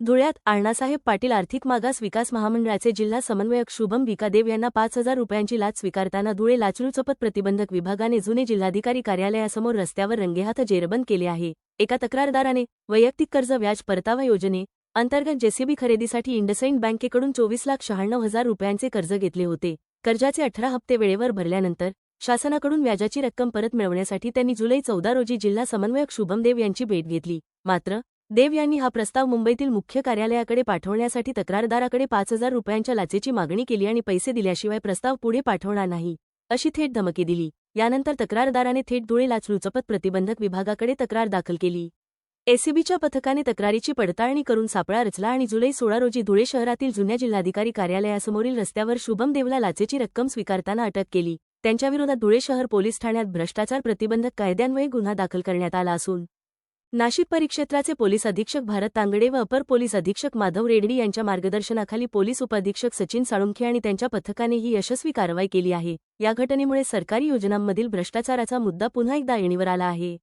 धुळ्यात अण्णासाहेब पाटील आर्थिक मागास विकास महामंडळाचे जिल्हा समन्वयक शुभम विकादेव यांना पाच हजार रुपयांची लाच स्वीकारताना धुळे लाचलुचपत प्रतिबंधक विभागाने जुने जिल्हाधिकारी कार्यालयासमोर रस्त्यावर रंगेहात जेरबंद केले आहे. एका तक्रारदाराने वैयक्तिक कर्ज व्याज परतावा योजने अंतर्गत जेसीबी खरेदीसाठी इंडसइंड बँकेकडून चोवीस लाख शहाण्णव हजार रुपयांचे कर्ज घेतले होते. कर्जाचे अठरा हप्ते वेळेवर भरल्यानंतर शासनाकडून व्याजाची रक्कम परत मिळवण्यासाठी त्यांनी जुलै चौदा रोजी जिल्हा समन्वयक शुभमदेव यांची भेट घेतली. मात्र देव यांनी हा प्रस्ताव मुंबईतील मुख्य कार्यालयाकडे पाठवण्यासाठी तक्रारदाराकडे पाच हजार रुपयांच्या लाचेची मागणी केली आणि पैसे दिल्याशिवाय प्रस्ताव पुढे पाठवणार नाही अशी थेट धमकी दिली. यानंतर तक्रारदाराने थेट धुळे लाचलुचपत प्रतिबंधक विभागाकडे तक्रार दाखल केली. एसीबीच्या पथकाने तक्रारीची पडताळणी करून सापळा रचला आणि जुलै सोळा रोजी धुळे शहरातील जुन्या जिल्हाधिकारी कार्यालयासमोरील रस्त्यावर शुभम देवला लाचेची रक्कम स्वीकारताना अटक केली. त्यांच्याविरोधात धुळे शहर पोलीस ठाण्यात भ्रष्टाचार प्रतिबंधक कायद्यान्वये गुन्हा दाखल करण्यात आला असून नाशिक परिक्षेत्राचे पोलीस अधीक्षक भारत तांगडे व अपर पोलीस अधीक्षक माधव रेड्डी यांच्या मार्गदर्शनाखाली पोलीस उपअधीक्षक सचिन साळुंखे आणि त्यांच्या पथकाने ही यशस्वी कारवाई केली आहे. या घटनेमुळे सरकारी योजनांमधील भ्रष्टाचाराचा मुद्दा पुन्हा एकदा ऐणीवर आला आहे.